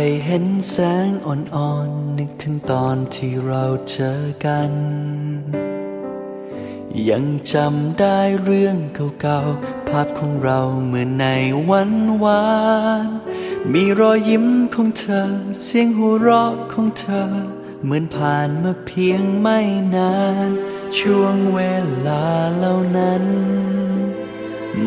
เมื่อไรเห็นแสงอ่อนๆนึกถึงตอนที่เราเจอกัน ยังจำได้เรื่องเก่าๆ ภาพของเราเมื่อในวันวาน มีรอยยิ้มของเธอ เสียงหัวเราะของเธอ เหมือนผ่านมาเพียงไม่นาน ช่วงเวลาเหล่านั้น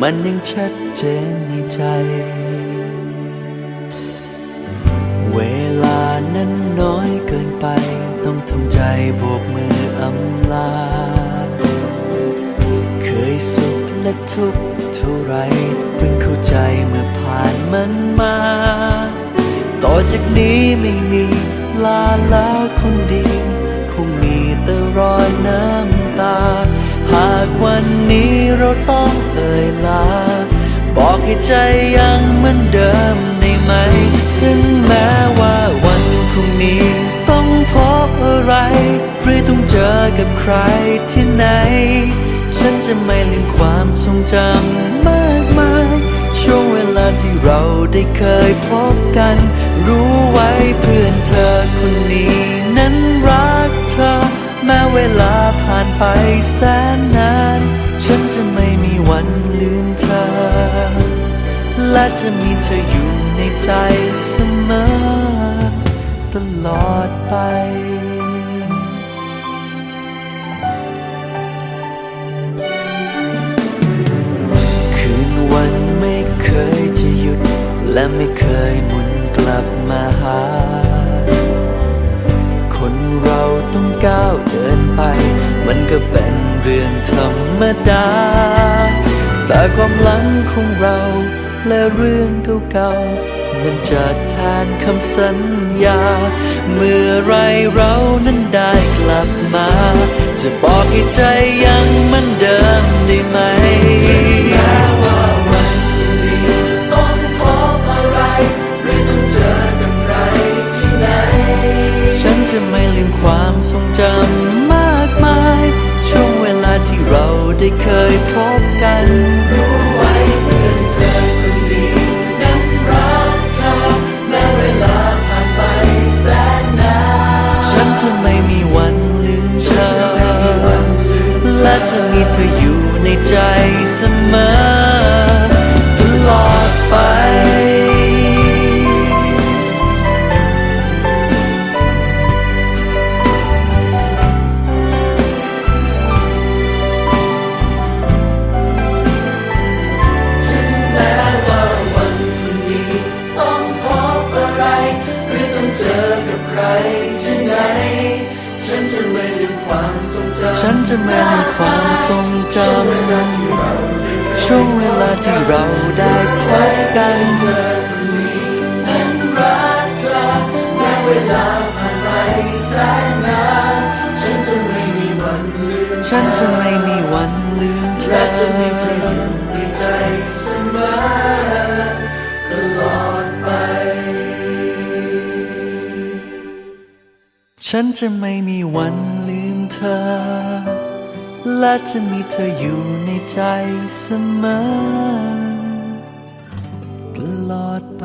มันยังชัดเจนในใจ ทุกเท่าไรเพิ่งเข้าใจเมื่อผ่านมันมา ต่อจากนี้ไม่มีลาแล้วคงดี คงมีแต่รอยน้ำตา หากวันนี้เราต้องเอ่ยลา บอกให้ใจยังเหมือนเดิมได้ไหม ซึ่งแม้ว่าวันพรุ่งนี้ต้องพบอะไรหรือต้องเจอกับใครที่ไหน จะไม่ลืมความทรงจำมากมาย ช่วงเวลาที่เราได้เคยพบกัน รู้ไว้เพื่อนเธอคนนี้นั้นรักเธอ แม้เวลาผ่านไปแสนนาน ฉันจะไม่มีวันลืมเธอ และจะมีเธออยู่ในใจเสมอ ตลอดไป เคยจะหยุด และไม่เคยหมุนกลับมาหา คนเราต้องก้าวเดินไป มันก็เป็นเรื่องธรรมดา แต่ความหลังของเราและเรื่องเก่าๆนั้นจะแทนคำสัญญา เมื่อไรเรานั้นได้กลับมา จะบอกให้ใจยังมือนเดิมได้ไหม จะไม่ลืมความทรงจำมากมาย ช่วงเวลาที่เราได้เคยพบกัน รที่ไหน ฉันจะไม่ลืมความทรงจำฉันจะไม่ลืมความทรงจำช่วงเวลาที่เราได้พบกันนั้นรักเธอแม้เวลาผ่านไปแสนนานฉันจะไม่มีวันลืมฉันจะไม่มีวันลืมเธอและจะมีเธออยู่ในใจเสมอ ฉันจะไม่มีวันลืมเธอ และจะมีเธออยู่ในใจเสมอ ตลอดไป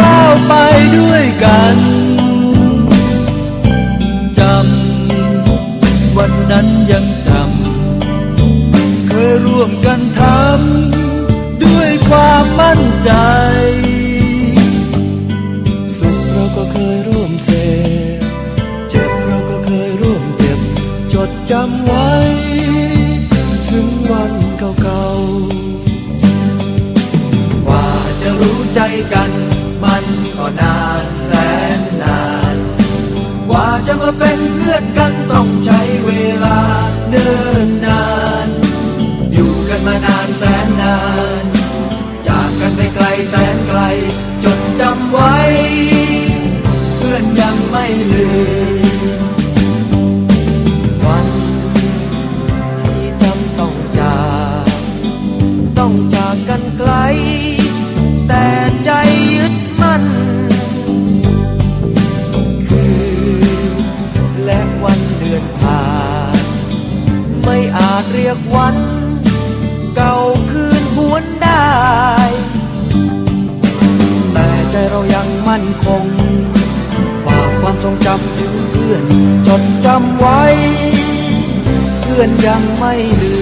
ก้าวไปด้วยกัน มานานแสนนาน จากกันไปไกลแสนไกล จดจำไว้ เพื่อนยังไม่ลืม วันที่จำต้องจาก ต้องจากกันไกล แต่ใจยึดมั่น คืนและวันเดือนผ่าน ไม่อาจเรียกวันั่นคง ฝากความทรงจำถึงเพื่อน จดจำไว้ เพื่อนยังไม่ลืม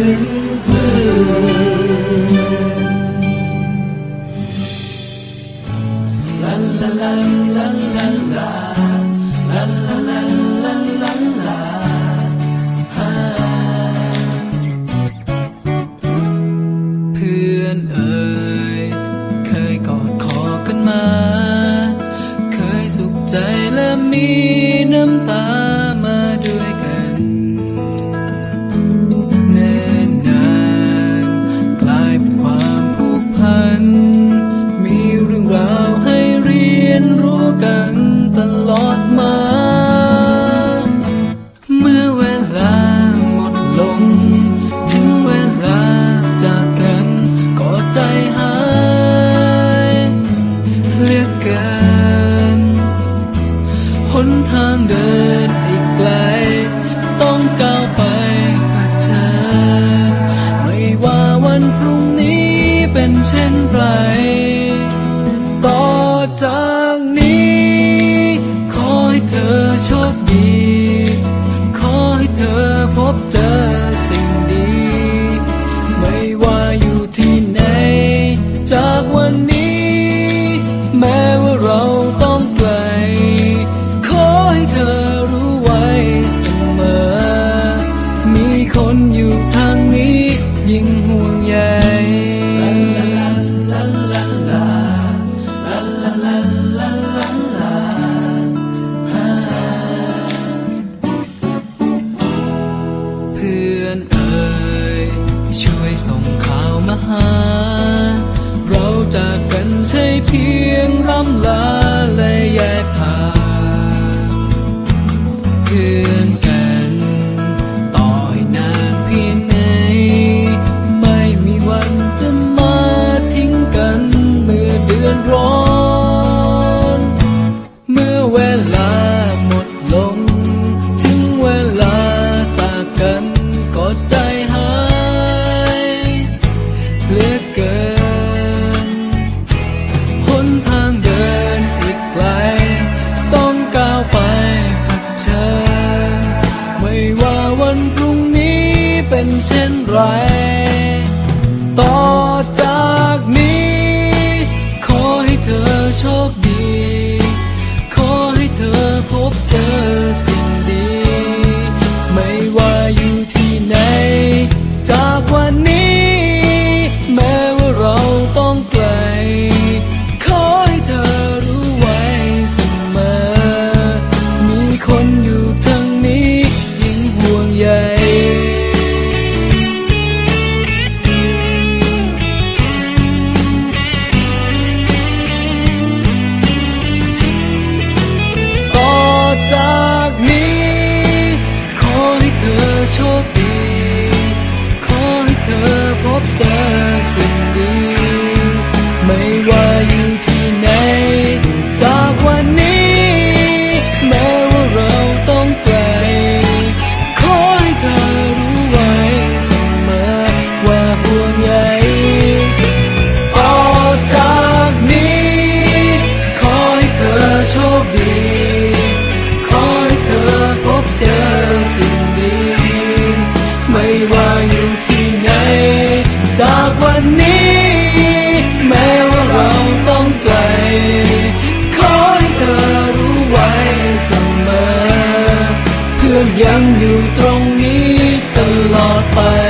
La la la la la la. Yeah. คนอยู่ทางนี้ ยิ่งห่วงใย ล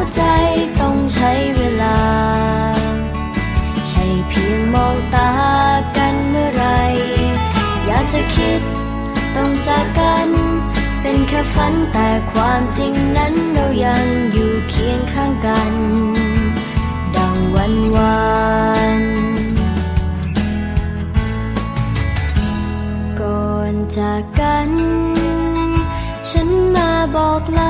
เข้าใจต้องใช้เวลา ใช่เพียงมองตากันเมื่อไร อยากจะคิดต้องจากกัน เป็นแค่ฝันแต่ความจริงนั้นเรายังอยู่เคียงข้างกัน ดังวันวานก่อนจากกัน ฉันมาบอกลา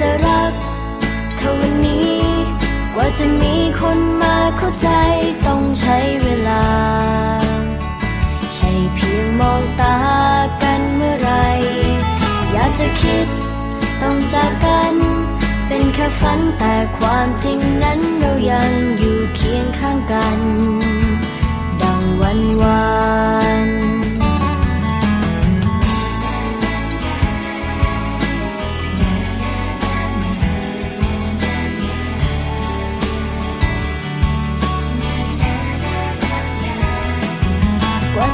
จะรัก เท่านี้ กว่าจะมีคนมาเข้าใจต้องใช้เวลา ใช่เพียงมองตากันเมื่อไร อยากจะคิดต้องจากกัน เป็นแค่ฝันแต่ความจริงนั้นเรายังอยู่เคียงข้างกัน ดังวันวาน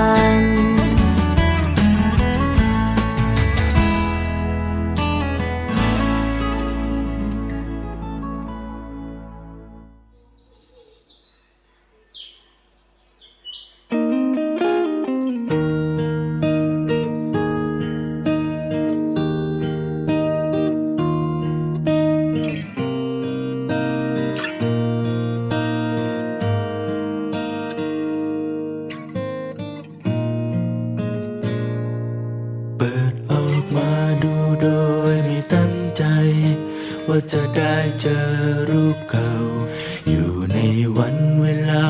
「 เจอรูปเก่า อยู่ในวันเวลา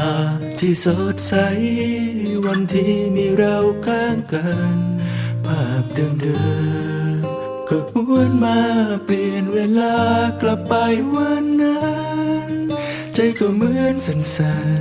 ที่สดใส วันที่มีเราข้างกัน ภาพเดิมๆก็หวนมาเปลี่ยนเวลากลับไปวันนั้น ใจก็เหมือนสั่น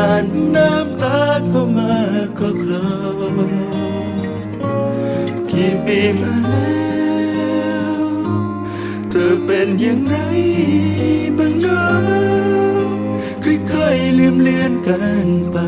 านน้ำตาก็มาก็คลอกี่ปีมาแล้วเธอเป็นอย่างไรบ้างเนาะค่อยๆลืมเลือนกันไป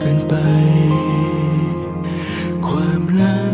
เกินไป ความลับ